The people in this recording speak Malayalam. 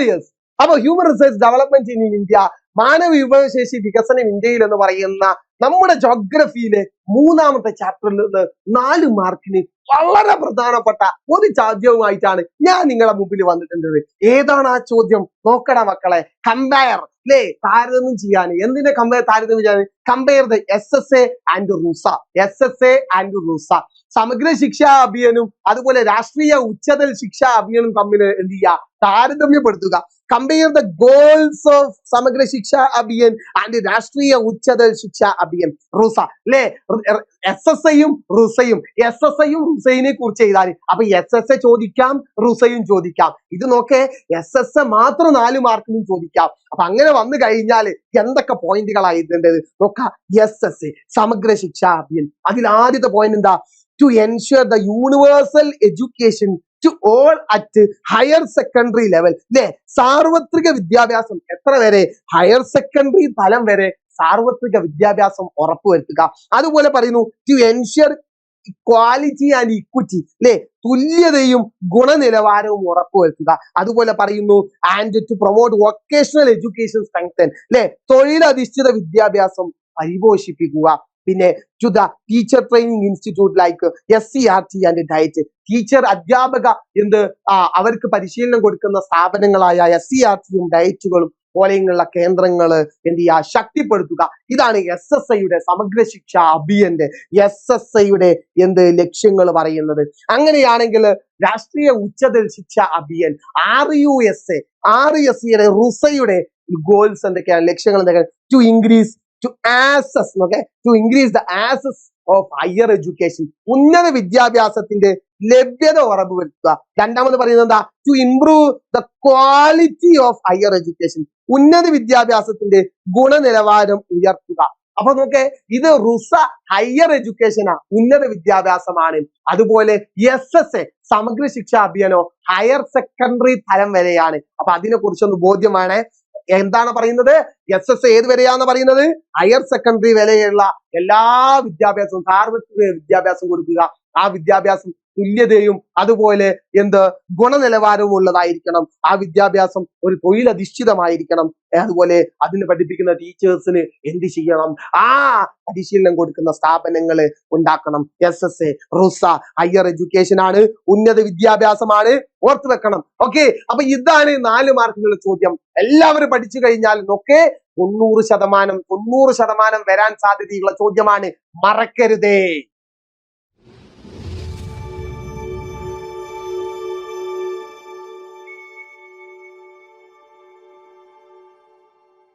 ഡിയേഴ്സ് അപ്പൊ human resource development in India മാനവ വിഭവശേഷി വികസനം ഇന്ത്യയിൽ എന്ന് പറയുന്ന നമ്മുടെ ജോഗ്രഫിയിലെ മൂന്നാമത്തെ ചാപ്റ്ററിൽ നിന്ന് നാല് മാർക്കിന് വളരെ പ്രധാനപ്പെട്ട ഒരു ചോദ്യവുമായിട്ടാണ് ഞാൻ നിങ്ങളുടെ മുമ്പിൽ വന്നിട്ടുള്ളത്. ഏതാണ് ആ ചോദ്യം? നോക്കട മക്കളെ കമ്പയർ അല്ലേ താരതമ്യം ചെയ്യാൻ എന്തിനെ കമ്പയർ താരതമ്യം ചെയ്യാൻ compare the S S A and RUSA S S A and RUSA Samagra Shiksha അഭിയാനും അതുപോലെ രാഷ്ട്രീയ ഉച്ചതൽ ശിക്ഷാ അഭിയാനും തമ്മിൽ എന്ത് ചെയ്യുക താരതമ്യപ്പെടുത്തുക. Compare the goals of Samagra Shiksha Abhiyan and രാഷ്ട്രീയ ഉച്ചതൽ ശിക്ഷ അഭിയൻ. റുസ അല്ലേ എസ് എസ് ഐയും റുസയും. എസ് എസ് ഐയും റുസൈനെ കുറിച്ച് എഴുതാൻ. അപ്പൊ എസ് എസ് എ ചോദിക്കാം റുസയും ചോദിക്കാം. ഇത് നോക്കേ എസ് എസ് എ മാത്രം നാല് മാർക്കിനും ചോദിക്കാം. അപ്പൊ അങ്ങനെ വന്നു കഴിഞ്ഞാൽ എന്തൊക്കെ പോയിന്റുകൾ ആയിട്ടുണ്ട് നോക്കാം എസ് എസ് എ സമഗ്ര ശിക്ഷ അഭിയൻ. അതിൽ ആദ്യത്തെ പോയിന്റ് എന്താ? To ensure the universal education to all at higher secondary level അല്ലെ സാർവത്രിക വിദ്യാഭ്യാസം എത്ര വരെ? ഹയർ സെക്കൻഡറി തലം വരെ സാർവത്രിക വിദ്യാഭ്യാസം ഉറപ്പുവരുത്തുക അതുപോലെ പറയുന്നു to ensure quality and equity അല്ലെ തുല്യതയും ഗുണനിലവാരവും ഉറപ്പുവരുത്തുക അതുപോലെ പറയുന്നു and to promote vocational education strengthen അല്ലെ തൊഴിലധിഷ്ഠിത വിദ്യാഭ്യാസം പരിപോഷിപ്പിക്കുക. പിന്നെ to the teacher training institute like S C R T and DIET teacher അധ്യാപക എന്ത് അവർക്ക് പരിശീലനം കൊടുക്കുന്ന സ്ഥാപനങ്ങളായ എസ് സി ആർ ടിയും ഡയറ്റുകളും പോലെയുള്ള കേന്ദ്രങ്ങൾ എന്ത് ചെയ്യുക? ശക്തിപ്പെടുത്തുക. ഇതാണ് എസ് എസ് ഐയുടെ സമഗ്ര ശിക്ഷ അഭിയന്റെ എസ് എസ് ഐയുടെ എന്ത് ലക്ഷ്യങ്ങൾ പറയുന്നത്. അങ്ങനെയാണെങ്കിൽ Rashtriya Uchchatar Shiksha Abhiyan R U S A R S സിയുടെ റുസയുടെ ഗോൾസ് എന്തൊക്കെയാണ്? ലക്ഷ്യങ്ങൾ എന്തൊക്കെയാണ്? To increase to access okay to increase the access of higher education ഉന്നത വിദ്യാഭ്യാസത്തിന്റെ ലഭ്യത ഉറപ്പുവരുത്തുക. രണ്ടാമത് പറയുന്നത് എന്താ? To improve the quality of higher education ഉന്നത വിദ്യാഭ്യാസത്തിന്റെ ഗുണനിലവാരം ഉയർത്തുക. അപ്പൊ നോക്കെ ഇത് റുസ ഹയർ എഡ്യൂക്കേഷനാ ഉന്നത വിദ്യാഭ്യാസമാണ്. അതുപോലെ എസ് എസ് എ സമഗ്ര ശിക്ഷാ അഭിയാനോ ഹയർ സെക്കൻഡറി തലം വരെയാണ്. അപ്പൊ അതിനെ കുറിച്ചൊന്ന് ബോധ്യമാണ്. എന്താണ് പറയുന്നത്? എസ് എസ് ഏത് വരെയാന്ന് പറയുന്നത്? ഹയർ സെക്കൻഡറി വരെയുള്ള എല്ലാ വിദ്യാഭ്യാസവും സാർവത്രിക വിദ്യാഭ്യാസം കൊടുക്കുക. ആ വിദ്യാഭ്യാസം തുല്യതയും അതുപോലെ എന്ത് ഗുണനിലവാരവും ഉള്ളതായിരിക്കണം ആ വിദ്യാഭ്യാസം ഒരു തൊഴിലധിഷ്ഠിതമായിരിക്കണം അതുപോലെ അതിന് പഠിപ്പിക്കുന്ന ടീച്ചേഴ്സിന് എന്ത് ചെയ്യണം? ആ പരിശീലനം കൊടുക്കുന്ന സ്ഥാപനങ്ങൾ ഉണ്ടാക്കണം. S S A RUSA higher education ആണ് ഉന്നത വിദ്യാഭ്യാസമാണ് ഓർത്തു വെക്കണം. ഓക്കെ? അപ്പൊ ഇതാണ് നാല് മാർക്കുകളുടെ ചോദ്യം. എല്ലാവരും പഠിച്ചു കഴിഞ്ഞാൽ ഒക്കെ തൊണ്ണൂറ് ശതമാനം തൊണ്ണൂറ് ശതമാനം വരാൻ സാധ്യതയുള്ള ചോദ്യമാണ് മറക്കരുതേ.